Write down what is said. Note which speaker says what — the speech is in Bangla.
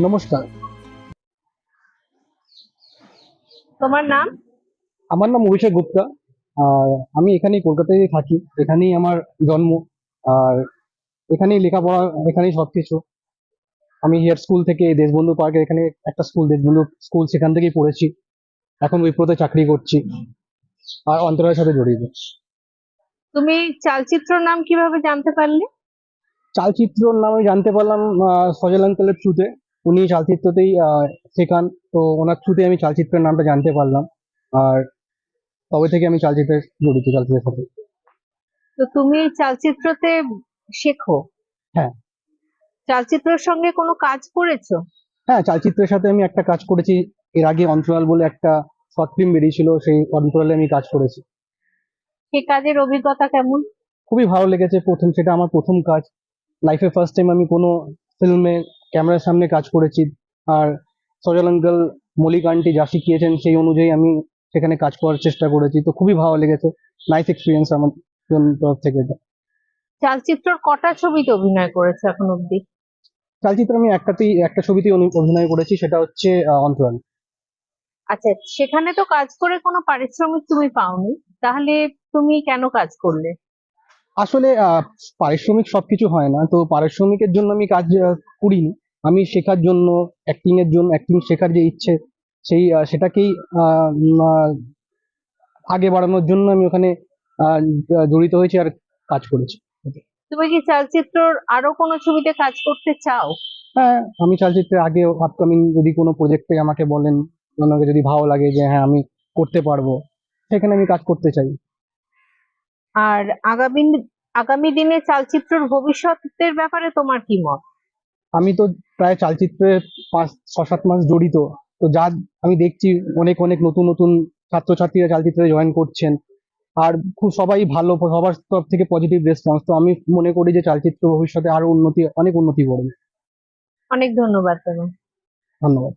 Speaker 1: নমস্কার।
Speaker 2: তোমার নাম?
Speaker 1: আমার নাম অভিষেক গুপ্তা। আর আমি এখানেই কলকাতায় থাকি। এখানেই আমার জন্ম। আর এখানেই লেখাপড়া এখানেই সবকিছু। আমি হিয়ার স্কুল থেকে দেশবন্ধু পার্কে এখানে একটা স্কুল দেশবন্ধু স্কুল সেখান থেকেই পড়েছি। এখন উইপ্রোতে চাকরি করছি। আর অন্তরের সাথে জড়িত
Speaker 2: তুমি চালচিত্র নাম কীভাবে জানতে পারলে?
Speaker 1: চালচিত্রর নাম আমি জানতে পারলাম সজল আঙ্কেলের থ্রুতে উনি চালচিত্রতেই শেখান। তো ওনার থ্রুতে আমি চালচিত্রের নামটা জানতে পারলাম। আর তবে থেকে আমি চালচিত্রে জড়িত চালচিত্রের সাথে।
Speaker 2: তো তুমি চালচিত্রতে শেখো?
Speaker 1: হ্যাঁ।
Speaker 2: চালচিত্রের সঙ্গে কোনো কাজ করেছ?
Speaker 1: হ্যাঁ চালচিত্রের সাথে আমি একটা কাজ করেছি। এর আগে অন্তরাল বলে একটা শর্ট ফিল্ম বেরিয়েছিল সেই অন্তরালে আমি কাজ করেছি।
Speaker 2: সে কাজের অভিজ্ঞতা কেমন?
Speaker 1: খুবই ভালো লেগেছে প্রথম সেটা আমার প্রথম কাজ। লাইফে ফার্স্ট টাইম আমি কোনো ফিল্মে ক্যামেরার সামনে কাজ করেছি। আর সজল আঙ্কেল মলিক আন্টি যা শিখিয়েছেন সেই অনুযায়ী আমি সেখানে কাজ করার চেষ্টা করেছি। তো খুবই ভালো লেগেছে। নাইস এক্সপিরিয়েন্স আমার জন্য তরফ থেকে এটা।
Speaker 2: চালচিত্রর কটা ছবিতে অভিনয় করেছে এখন অবধি?
Speaker 1: চালচিত্র আমি একটাতেই একটা ছবিতেই অভিনয় করেছি সেটা হচ্ছে অন্তরাল।
Speaker 2: আচ্ছা সেখানে তো কাজ করে কোনো পারিশ্রমিক তুমি পাওনি। তাহলে তুমি কেন কাজ করলে?
Speaker 1: আসলে আহ, পারিশ্রমিক সবকিছু হয় না। তো পারিশ্রমিকের জন্য আমি কাজ করিনি। আমি শেখার জন্য অ্যাক্টিং এর জন্য অ্যাক্টিং শেখার যে ইচ্ছে সেই সেটাকেই আগে বাড়ানোর জন্য আমি ওখানে জড়িত হয়েছি আর কাজ করেছি।
Speaker 2: তুমি কি চালচিত্রর আরও কোনো ছবিতে কাজ করতে চাও?
Speaker 1: হ্যাঁ আমি চালচিত্রে আগে আপকামিং যদি কোনো প্রজেক্টে আমাকে বলেন ওনাকে যদি ভালো লাগে যে হ্যাঁ আমি করতে পারব সেখানে আমি কাজ করতে চাই।
Speaker 2: আর আগামী আগামী দিনে চালচিত্রর ভবিষ্যতের ব্যাপারে তোমার কি মত?
Speaker 1: আমি তো প্রায় চালচিত্রে পাঁচ ছ সাত মাস জড়িত। তো যা আমি দেখছি অনেক অনেক নতুন নতুন ছাত্রছাত্রীরা চালচিত্রে জয়েন করছেন। আর খুব সবাই ভালো সবার তরফ থেকে পজিটিভ রেসপন্স তো আমি মনে করি যে চালচিত্র ভবিষ্যতে আরও উন্নতি অনেক উন্নতি করবে।
Speaker 2: অনেক ধন্যবাদ
Speaker 1: ধন্যবাদ।